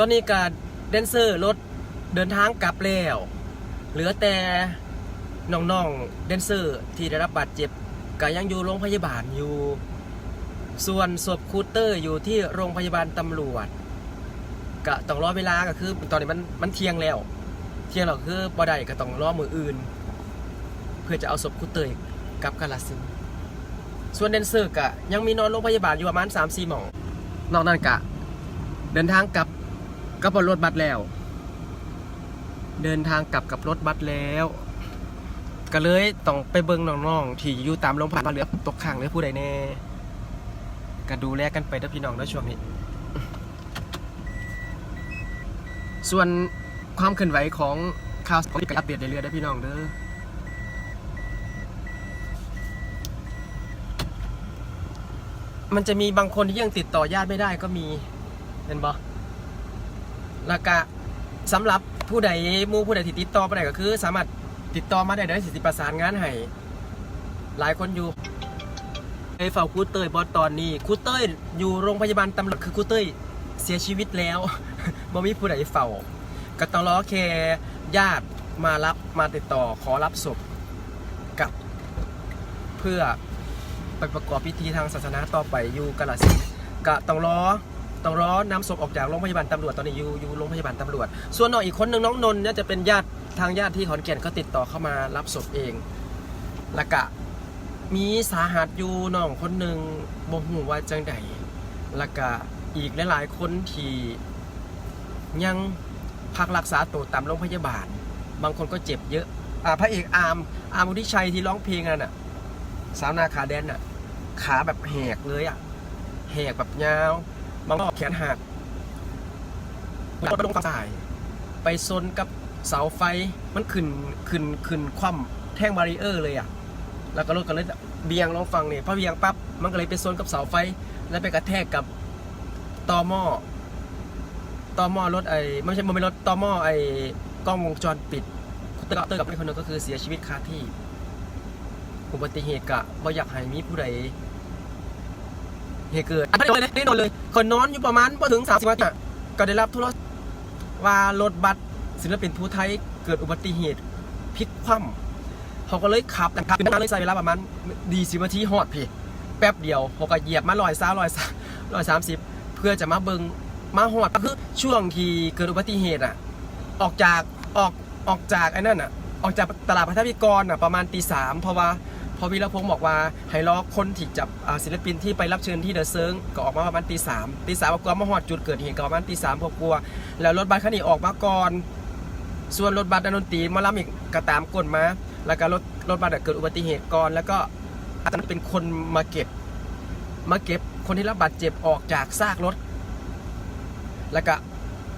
ตอนนี้การแดนเซอร์รถเดินทางกลับแล้ว เหลือแต่น้องๆแดนเซอร์ที่ได้รับบาดเจ็บก็ยังอยู่โรงพยาบาลอยู่ ส่วนศพคูเตอร์อยู่ที่โรงพยาบาลตำรวจก็ต้องรอเวลาก็คือตอนนี้มันมันเที่ยงแล้ว เที่ยงแล้วคือบ่ได้ก็ต้องรอมืออื่น เพื่อจะเอาศพคูเตอร์กลับกาลสินส่วนแดนเซอร์ก็ยังมีนอนโรงพยาบาลอยู่ประมาณ3-4หมองนอกนั้นกะเดินทางกลับ กับบนรถบัสแล้ว เดินทางกลับกับรถบัสแล้ว ก็เลยต้องไปเบิ่งน้องๆที่อยู่ตามโรงพยาบาลเหลือตกข้างเหลือผู้ใดแน่ก็ดูแลกันไปเด้อพี่น้องในช่วงนี้ ส่วนความเคลื่อนไหวของข่าวของก็อัปเดตเรื่อยๆเด้อพี่น้องเด้อมันจะมีบางคนที่ยังติดต่อญาติไม่ได้ก็มีเห็นบอ แล้วก็สำหรับผู้ใดมู่ผู้ใดที่ติดต่อไปได้ก็คือ สามารถติดต่อมาได้ได้สิทธิประสานงานให้หลายคนอยู่ไอ้เฝ้าครูเต้ยบอสตอนนี้ครูเต้ยอยู่โรงพยาบาลตำรวจคือครูเต้ยเสียชีวิตแล้วบ่มีผู้ใดเฝ้าก็ต้องรอแค่ญาติมารับมาติดต่อขอรับศพกับ เพื่อไปประกอบพิธีทางศาสนาต่อไปอยู่กาลสินกะต้องรอ ต้องร้อนนำศพออกจากโรงพยาบาลตำรวจตอนนี้อยู่อยู่โรงพยาบาลตำรวจ ส่วนน้องอีกคนหนึ่งน้องนนท์เนี่ยจะเป็นญาติทางญาติที่ขอนแก่นก็ติดต่อเข้ามารับศพเองแล้วก็มีสาหัสอยู่น้องคนหนึ่งบ่ฮู้ว่าจังใดแล้วก็อีกหลายๆคนที่ยังพักรักษาตัวตามโรงพยาบาล บางคนก็เจ็บเยอะอ่าพระเอกอาร์มอาร์มวุฒิชัยที่ร้องเพลงนั่นน่ะสาวนาขาแดนน่ะขาแบบแหกเลยอะแหกแบบยาว บางรอบแขนหักมันไปลงฝั่งซ้าย ไปซนกับเสาไฟมันขึ้นขึ้นขึ้นคว่ำแท่งบารีเออร์เลยอะ แล้วก็รถก็เลยเบียงลองฟังเนี่ยพอเบียงปั๊บมันก็เลยไปซนกับเสาไฟ แล้วไปกระแทกกับตอหม้อตอหม้อรถไอ้ไม่ใช่มันเป็นรถตอหม้อไอ้กล้องวงจรปิดเตอร์เตอร์กับคนนึงก็คือเสียชีวิตคาที่อุบัติเหตุกะบ่อยากให้มีผู้ใด เหตุเกิดอันนี้เลยแน่นอนเลยคนนอนอยู่ประมาณพอถึงสามสิบนาทีก็ได้รับโทรศัพท์ว่ารถบัสศิลปินผู้ไทยเกิดอุบัติเหตุพลิกคว่ำเขาก็เลยขับแต่ขับเป็นเลยใช้เวลาประมาณดีสิบนาทีหอดพี่แป๊บเดียวเขาก็เหยียบมาลอยซ้าลอยซ้าลอยสามสิบเพื่อจะมาเบิงมาหอดก็คือช่วงที่เกิดอุบัติเหตุอะออกจากออกออกจากไอ้นั่นอะออกจากตลาดพัทพิกรอะประมาณตีสามเพราะว่า พอวีรพงศ์บอกว่าให้รอคนที่จับศิลปินที่ไปรับเชิญที่เดอะเซิงก็ออกมาประมาณตีสามตีสามกว่ามาหอดจุดเกิดเหตุก็ประมาณตีสามพอกลัว แล้วรถบัสคันนี้ออกมาก่อน ส่วนรถบัสดนตรีมารับอีกก็ตามกฎมา แล้วก็รถรถบัสเกิดอุบัติเหตุก่อน แล้วก็อาจจะเป็นคนมาเก็บ มาเก็บคนที่รับบาดเจ็บออกจากซากรถ แล้วก็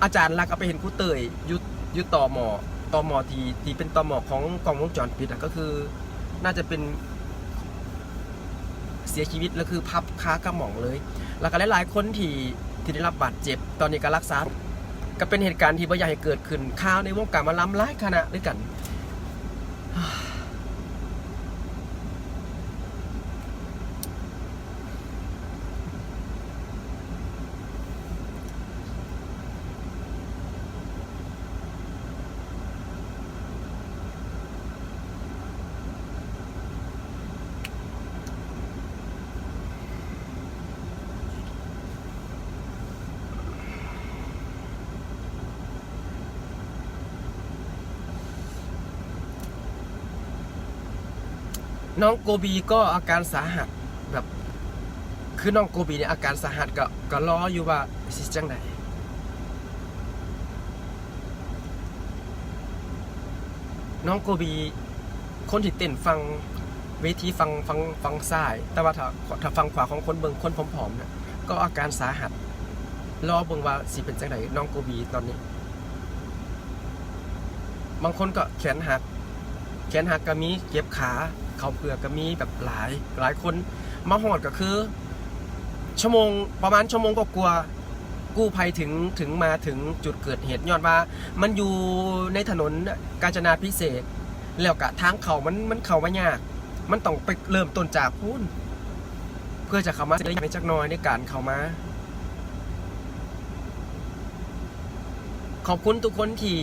อาจารย์ลักเอาไปเห็นครูเตยยุยุต่อหมอต่อหมอที่ที่เป็นต่อหมอของกล้องวงจรปิดอะก็คือน่าจะเป็น เสียชีวิตแล้วคือพับค้ากระหม่องเลย แล้วก็หลายๆคนที่ที่ได้รับบาดเจ็บ ตอนนี้การักษาก็เป็นเหตุการณ์ที่บ่อยากให้เกิดขึ้นข่าวในวงการมาล้ำร้ายคณะด้วยกัน น้องโกบีก็อาการสาหัสแบบ คือน้องโกบีเนี่ยอาการสาหัสก็ก็รออยู่ว่าสิจังไหนน้องโกบี คนที่เต้นฟังเวทีฟังฟังฟังซ้าย แต่ว่าถ้าถ้าฟังขวาของคนเบิงคนผอมๆเนี่ยก็อาการสาหัสรอเบิงว่าสิเป็นจังไหนน้องโกบีตอนนี้ บางคนก็แขนหัก แขนหักก็มีเจ็บขา เขาเปลือกก็มีแบบหลายหลายคนมาหอดก็คือ ชั่วโมงประมาณชั่วโมงก็กลัวากู้ภัยถึงถึงมาถึงจุดเกิดเหตุย้อนว่า มันอยู่ในถนนกาญจนาพิเศษกแล้วกะทางเขามันมันเขามายาก มันต้องไปเริ่มต้นจากพูนเพื่อจะเข้ามาได้ในจักน้อยในการเข้ามา ขอบคุณทุกคนที่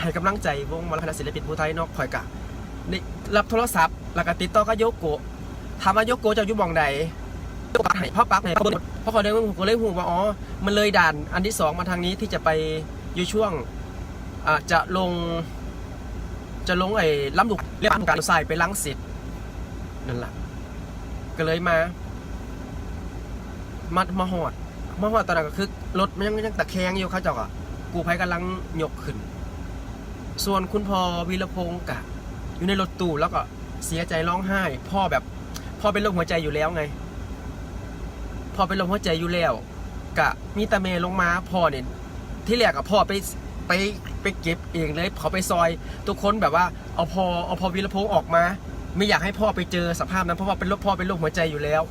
ให้กำลังใจวงมอลำคณะศิลปินผู้ไทยนอกข่อยกะ ได้รับโทรศัพท์ แล้วก็ติดต่อกับโยโกะถามว่าโยโกะจะอยู่หมองใดโยโกะให้พ่อปักให้พ่อเบิดพ่อขอเดินผมก็เลยหูว่าอ๋อมันเลยด่านอันที่สองมาทางนี้ที่จะไปอยู่ช่วงอ่าจะลง จะลงไอ้ลำดุกเรียกว่าการทรายไปลังสิตนั่นแหละก็เลยมามามาหอดมาหอดตอนนั้นก็คือรถมันยังยังตะแคงอยู่เขาเจ้าก็กูภัยกำลังยกขึ้น ส่วนคุณพ่อวีรพงศ์กะ อยู่ในรถตู้แล้วก็เสียใจร้องไห้ พ่อแบบพ่อเป็นโรคหัวใจอยู่แล้วไง พ่อเป็นโรคหัวใจอยู่แล้ว กะมีตาเมลงมาพ่อเนี่ยที่แรกกับพ่อไปไปไปเก็บเองเลยเขาไปซอย ทุกคนแบบว่าเอาพอเอาพอวีรพงศ์ออกมา ไม่อยากให้พ่อไปเจอสภาพนั้นเพราะว่าเป็นโรคพ่อเป็นโรคหัวใจอยู่แล้ว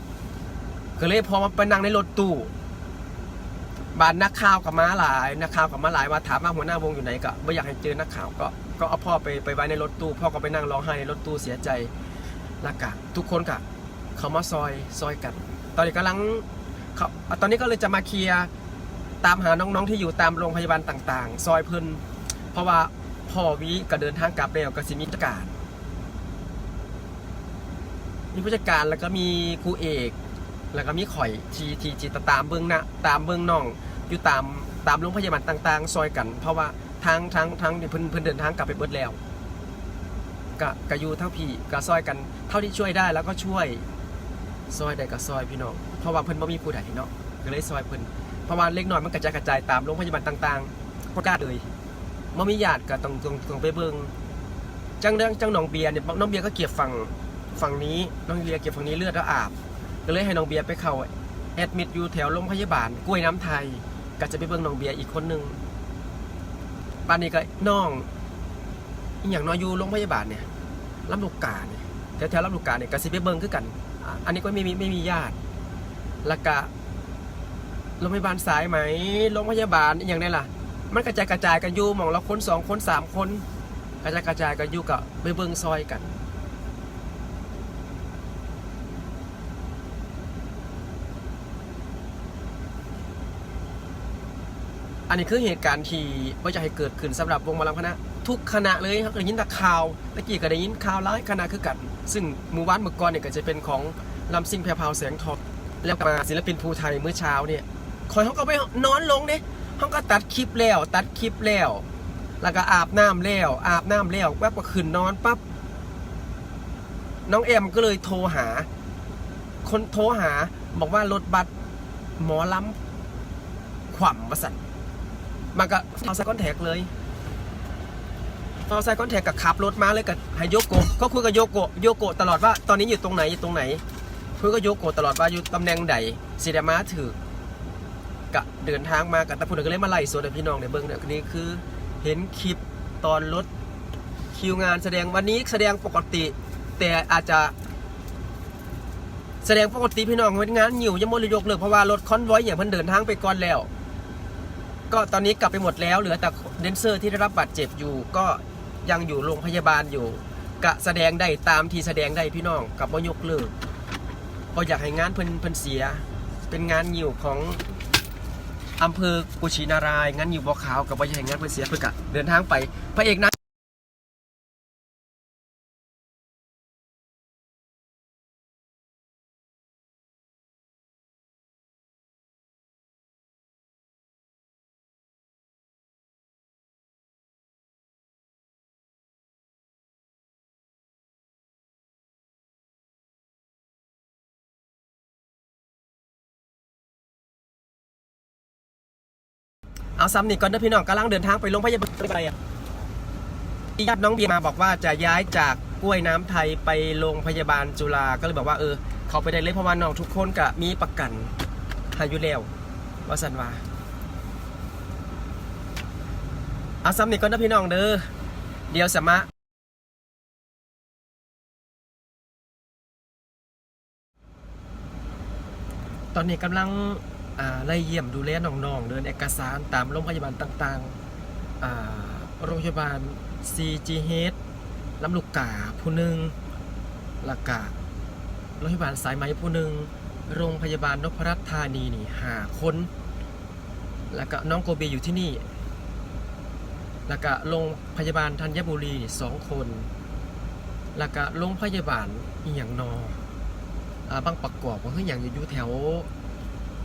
ก็เลยพอมาไปนั่งในรถตู้ บานนักข่าวกับม้าหลายนักข่าวกับม้าหลายมาถามว่าหัวหน้าวงอยู่ไหนก็ไม่อยากให้เจอนักข่าวก็ก็เอาพ่อไปไปไว้ในรถตู้พ่อก็ไปนั่งร้องไห้ในรถตู้เสียใจล้วก็ทุกคนก็เขามาซอยซอยกัน ตอนนี้กำลังเขาตอนนี้ก็เลยจะมาเคลียร์ตามหาน้องๆที่อยู่ตามโรงพยาบาลต่าง ๆ ซอยเพิ่นเพราะว่าพ่อวิก็เดินทางกลับแล้วก็สิมีผู้จัดการมีผู้จัดการแล้วก็มีครูเอก แล้วก็มีข่อยทีทีจีตตามเบื้องหน้าตามเบื้องน่อง อยู่ตามตามโรงพยาบาลต่างๆ ซอยกัน เพราะว่าทางทางทางเพิ่นเพิ่นเดินทางกลับไปเบิดแล้วกะกะยูเท่าพี่กะซอยกัน เท่าที่ช่วยได้แล้วก็ช่วยซอยได้ก็ซอยพี่น้องเพราะว่าเพิ่นบ่มีผู้ใดเนาะก็เลยซอยเพิ่นเพราะว่าเล็กน้อยมันกระจายกระจายตามโรงพยาบาลต่างๆบ่กล้าเลยบ่มีญาติก็ต้องต้องต้องไปเบิ่งจังเรื่องจังน้องเบียร์เนี่ยน้องเบียร์ก็เก็บฝั่งฝั่งนี้น้องเบียร์เก็บฝั่งนี้เลือดแล้วอาบ ก็เลยให้น้องเบียร์ไปเข้าแอดมิดอยู่แถวโรงพยาบาลกล้วยน้ำไทย ก็จะไปเบิ่งน้องเบียร์อีกคนหนึ่งบ้านนี้ก็น้องอีอย่างน้อยอยู่โรงพยาบาลเนี่ยลำลูกกาเนี่ยแถวแถวลำลูกกาเนี่ยก็สิไปเบิ่งคือกัน อันนี้ก็ไม่มีไม่มีญาติแล้วก็โรงพยาบาลสายไหมโรงพยาบาลอย่างนี้ล่ะ มันกระจายกระจายกันอยู่มองละคนสองคนสามคน กระจายกระจายกันอยู่กับไปเบิ่งซอยกัน อันนี้คือเหตุการณ์ที่ว่าจะให้เกิดขึ้นสำหรับวงมอลำคณะ ทุกคณะเลยครับได้ยินแต่ข่าวตะกี้ก็ได้ยินข่าวหลายคณะคือกัน ซึ่งหมู่บ้านเมื่อก่อนเนี่ยก็จะเป็นของลำซิ่งแพรพาวแสงทองแล้วมาศิลปินภูไทยเมื่อเช้าเนี่ยคอยเขาก็ไปนอนลงเนี่ยเขาก็ตัดคลิปแล้ว ตัดคลิปแล้ว แล้วก็อาบน้ำแล้ว อาบน้ำแล้วแวบก็ขึ้นนอนปั๊บน้องแอมก็เลยโทรหา คนโทรหาบอกว่ารถบัสหมอลำขว่ำมาสั่น มันก็ฟาวไซคอนแทคเลยฟาวไซคอนแทคกับขับรถมาเลยกับให้โยโกะก็คุยกับโยโกะโยโกะตลอดว่าตอนนี้อยู่ตรงไหนอยู่ตรงไหนคุยกับโยโกะตลอดว่าอยู่ตำแหน่งใดสีดามาถือกะเดินทางมากับตะพุนก็เลยมาไล่สวนพี่น้องในเบิ้งเนี่ยนี่คือเห็นคลิปตอนรถคิวงานแสดงวันนี้แสดงปกติ แต่อาจจะ แสดงปกติพี่น้องเป็นงานหิวยังมดยกเลิกเพราะว่ารถคอนไวอยอย่างเพิ่นเดินทางไปก่อนแล้ว ก็ตอนนี้กลับไปหมดแล้วเหลือแต่เดนเซอร์ที่ได้รับบาดเจ็บอยู่ ก็ยังอยู่โรงพยาบาลอยู่กะแสดงได้ตามที่แสดงได้พี่น้องกับว่ายกเลิกพออยากให้งานเพิ่นเพิ่นเสีย เป็นงานหิวของอำเภอกุชินารายงานหิวบัวขาวกับว่อยากให้งานเพิ่นเสียเพื่อกะเดินทางไปพระเอกนะ เอาซ้ำนี่ก่อนเด้อพี่น้องกำลังเดินทางไปโรงพยาบาลไปอะญาติน้องเบียมาบอกว่าจะย้ายจากกล้วยน้ำไทยไปโรงพยาบาลจุฬาก็เลยบอกว่าเออ เขาไปได้เลยเพราะว่าน้องทุกคนก็มีประกันหายุแล้วว่าสันว่าเอาซ้ำนี่ก่อนเด้อพี่น้องเด้อเดี๋ยวสามารถตอนนี้กำลัง ไล่เยี่ยมดูแลน้องๆ เดินเอกสารตามโรงพยาบาลต่างๆ โรงพยาบาล CGH ลำลูกกาผู้หนึ่งละกาโรงพยาบาลสายไหมผู้หนึ่งโรงพยาบาลนพรัตน์ธานีนี่หาคนแล้วก็น้องโกเบอยู่ที่นี่ แล้วก็โรงพยาบาลธัญบุรีนี่สองคน แล้วก็โรงพยาบาลอีหยังนออบางประกอบก็คืออย่างอยู่แถว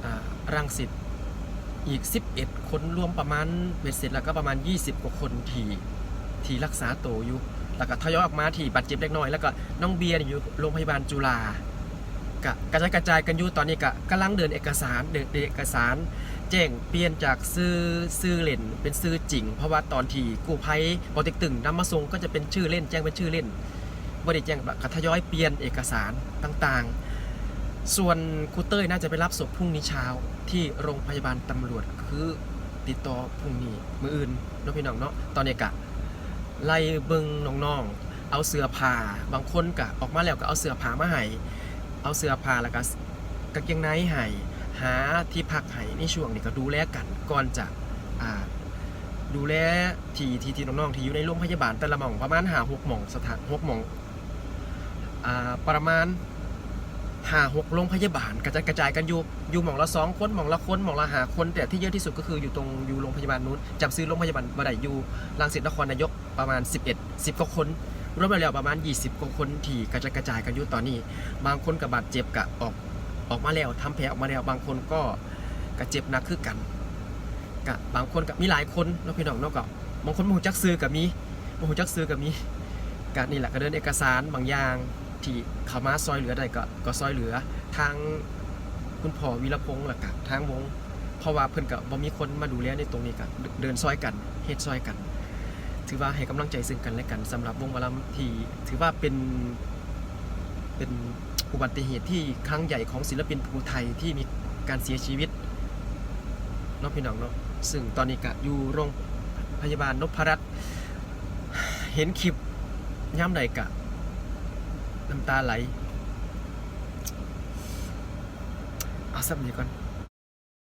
อ่า รังสิตอีก 11 คนรวมประมาณเบ็ดเสร็จแล้วก็ประมาณ 20 กว่าคนที่ที่รักษาตัวอยู่ แล้วก็ทยอยออกมาที่บาดเจ็บเล็กน้อย แล้วก็น้องเบียร์นี่อยู่โรงพยาบาลจุฬากะกระจายกระจายกันอยู่ตอนนี้กะกำลังเดินเอกสารเดินเอกสาร แจ้งเปลี่ยนจากซื้อซื้อเล่นเป็นซื้อจริง เพราะว่าตอนที่กู้ภัยปอเต็กตึงนำมาส่งก็จะเป็นชื่อเล่นแจ้งเป็นชื่อเล่นบ่ได้แจ้งแบบทยอยเปลี่ยนเอกสารต่างๆ ส่วนครูเต้ยน่าจะไปรับศพพรุ่งนี้เช้าที่โรงพยาบาลตำรวจคือติดต่อพรุ่งนี้มืออื่นเน้องพี่น้องเนาะตอนนี้กะไล่เบิงน้องๆ เอาเสื้อผ้าบางคนก็ออกมาแล้วก็เอาเสื้อผ้ามาให้เอาเสื้อผ้าแล้วก็กางเกงในให้หาที่พักให้ในช่วงนี้ก็ดูแลกันก่อนจะอ่าดูแลที่ที่ที่น้องๆที่อยู่ในโรงพยาบาลแต่ละหม่องประมาณหาหกหม่องสถานหกหม่องอ่าประมาณ หาหกโรงพยาบาลกระจายกระจายกันอยู่อยู่หม่องละสองคนหม่องละคนหม่องละหาคนแต่ที่เยอะที่สุดก็คืออยู่ตรงอยู่โรงพยาบาลนู้นจำซื้อโรงพยาบาลมาได้อยู่รังสิตนครนายกประมาณ 11 10กว่าคนรวมแล้วประมาณ 20กว่าคนที่กระจายกระจายกันอยู่ตอนนี้ บางคนกับบาดเจ็บกะออกออกมาแล้วทำแผลออกมาแล้วบางคนก็กระเจ็บหนักคือกันกะบบางคนกับมีหลายคนนาะพี่น้องนาะก็บางคนมหูจักซื้อกับมีมหูจักซื้อกับมีกะนี่แหละก็เดินเอกสารบางอย่าง ที่เขามาซอยเหลือได้ก็ก็ซอยเหลือทางคุณพ่อวีรพงษ์หลักกะทางวง เพราะว่าเพิ่นกับบ่มีคนมาดูแลในตรงนี้กันเดินซอยกันเฮ็ดซอยกัน ถือว่าให้กำลังใจซึ่งกันและกันสำหรับวงหมอลำที่ถือว่าเป็นเป็นอุบัติเหตุที่ครั้งใหญ่ของศิลปินภูไทยที่มีการเสียชีวิตเน้องพี่น้องเนาะซึ่งตอนนี้ก็อยู่โรงพยาบาลนพรัตน์เห็นคลิปย่ำใดกะ น้ำตาไหล เอาสักนี้ก่อน